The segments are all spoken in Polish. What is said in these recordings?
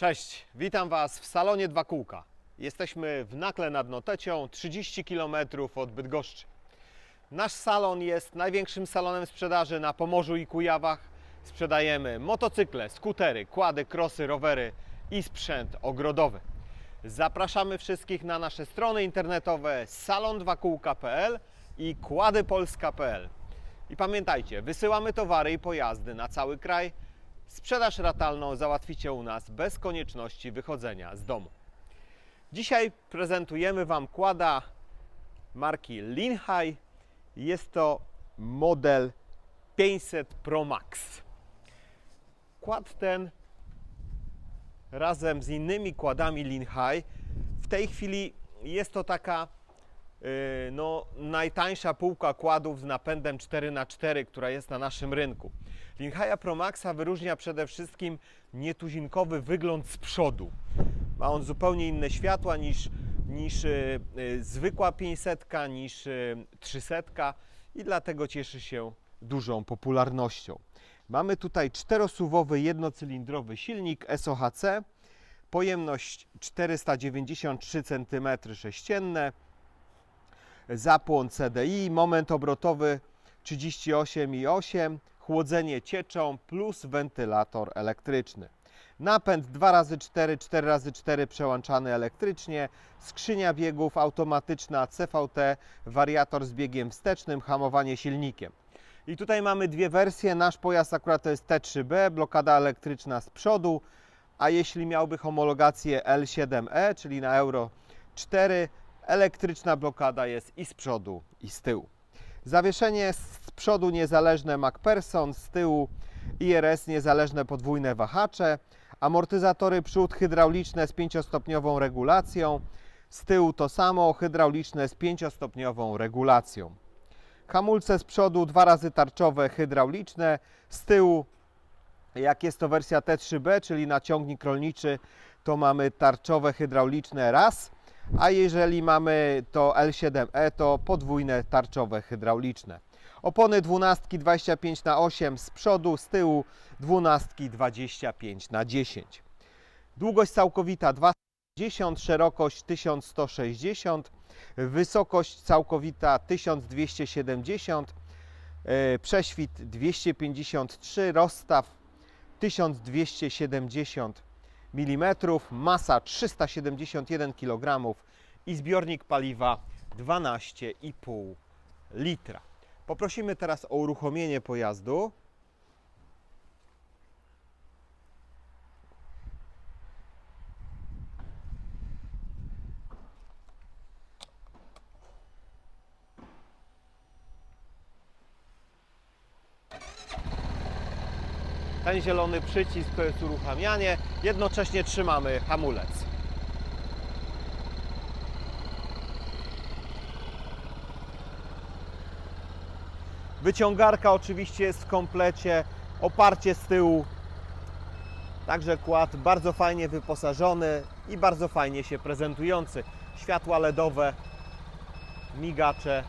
Cześć, witam Was w salonie Dwa Kółka. Jesteśmy w Nakle nad Notecią, 30 km od Bydgoszczy. Nasz salon jest największym salonem sprzedaży na Pomorzu i Kujawach. Sprzedajemy motocykle, skutery, kłady, krosy, rowery i sprzęt ogrodowy. Zapraszamy wszystkich na nasze strony internetowe salon2kółka.pl i kładypolska.pl. I pamiętajcie, wysyłamy towary i pojazdy na cały kraj. Sprzedaż ratalną załatwicie u nas bez konieczności wychodzenia z domu. Dzisiaj prezentujemy Wam kłada marki Linhai. Jest to model 500 Pro Max. Kład ten razem z innymi kładami Linhai w tej chwili jest to taka no, najtańsza półka kładów z napędem 4x4, która jest na naszym rynku. Linhaja Pro Maxa wyróżnia przede wszystkim nietuzinkowy wygląd z przodu. Ma on zupełnie inne światła niż, niż yy, yy, zwykła 500, niż yy, 300 i dlatego cieszy się dużą popularnością. Mamy tutaj czterosuwowy jednocylindrowy silnik SOHC, pojemność 493 cm3, zapłon CDI, moment obrotowy 38,8, chłodzenie cieczą plus wentylator elektryczny. Napęd 2x4, 4x4 przełączany elektrycznie, skrzynia biegów automatyczna CVT, wariator z biegiem wstecznym, hamowanie silnikiem. I tutaj mamy dwie wersje. Nasz pojazd akurat to jest T3B, blokada elektryczna z przodu, a jeśli miałby homologację L7E, czyli na Euro 4, elektryczna blokada jest i z przodu, i z tyłu. Zawieszenie z przodu niezależne MacPherson, z tyłu IRS niezależne podwójne wahacze, amortyzatory przód hydrauliczne z 5-stopniową regulacją, z tyłu to samo hydrauliczne z 5-stopniową regulacją. Hamulce z przodu dwa razy tarczowe hydrauliczne, z tyłu jak jest to wersja T3B, czyli na ciągnik rolniczy, to mamy tarczowe hydrauliczne raz, a jeżeli mamy to L7E, to podwójne tarczowe hydrauliczne. Opony 12 25 na 8 z przodu, z tyłu 12 25 na 10. Długość całkowita 210, szerokość 1160, wysokość całkowita 1270, e, prześwit 253, rozstaw 1270 mm, masa 371 kg i zbiornik paliwa 12,5 litra. Poprosimy teraz o uruchomienie pojazdu. Ten zielony przycisk to jest uruchamianie, jednocześnie trzymamy hamulec. Wyciągarka oczywiście jest w komplecie, oparcie z tyłu. Także kład bardzo fajnie wyposażony i bardzo fajnie się prezentujący. Światła LEDowe, migacze.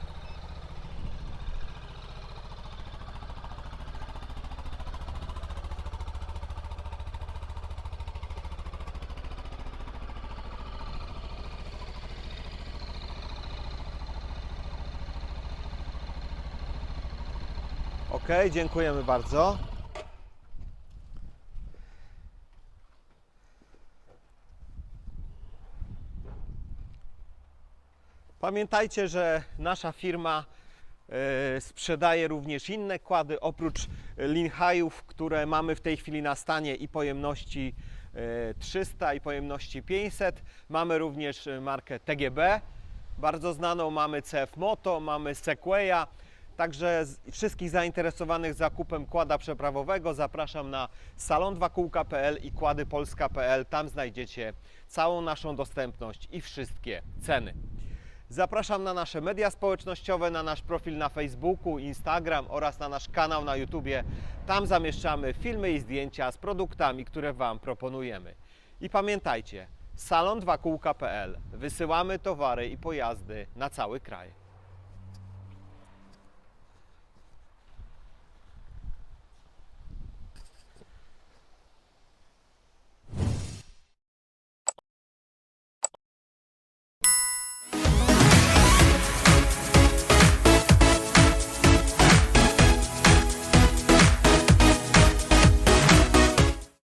Ok, dziękujemy bardzo. Pamiętajcie, że nasza firma e, sprzedaje również inne kłady oprócz Linhajów, które mamy w tej chwili na stanie i pojemności e, 300 i pojemności 500. Mamy również e, markę TGB, bardzo znaną, mamy CF Moto, mamy Sequoia. Także wszystkich zainteresowanych zakupem kłada przeprawowego zapraszam na salon2kółka.pl i kładypolska.pl. Tam znajdziecie całą naszą dostępność i wszystkie ceny. Zapraszam na nasze media społecznościowe, na nasz profil na Facebooku, Instagram oraz na nasz kanał na YouTubie. Tam zamieszczamy filmy i zdjęcia z produktami, które Wam proponujemy. I pamiętajcie, salon2kółka.pl. Wysyłamy towary i pojazdy na cały kraj.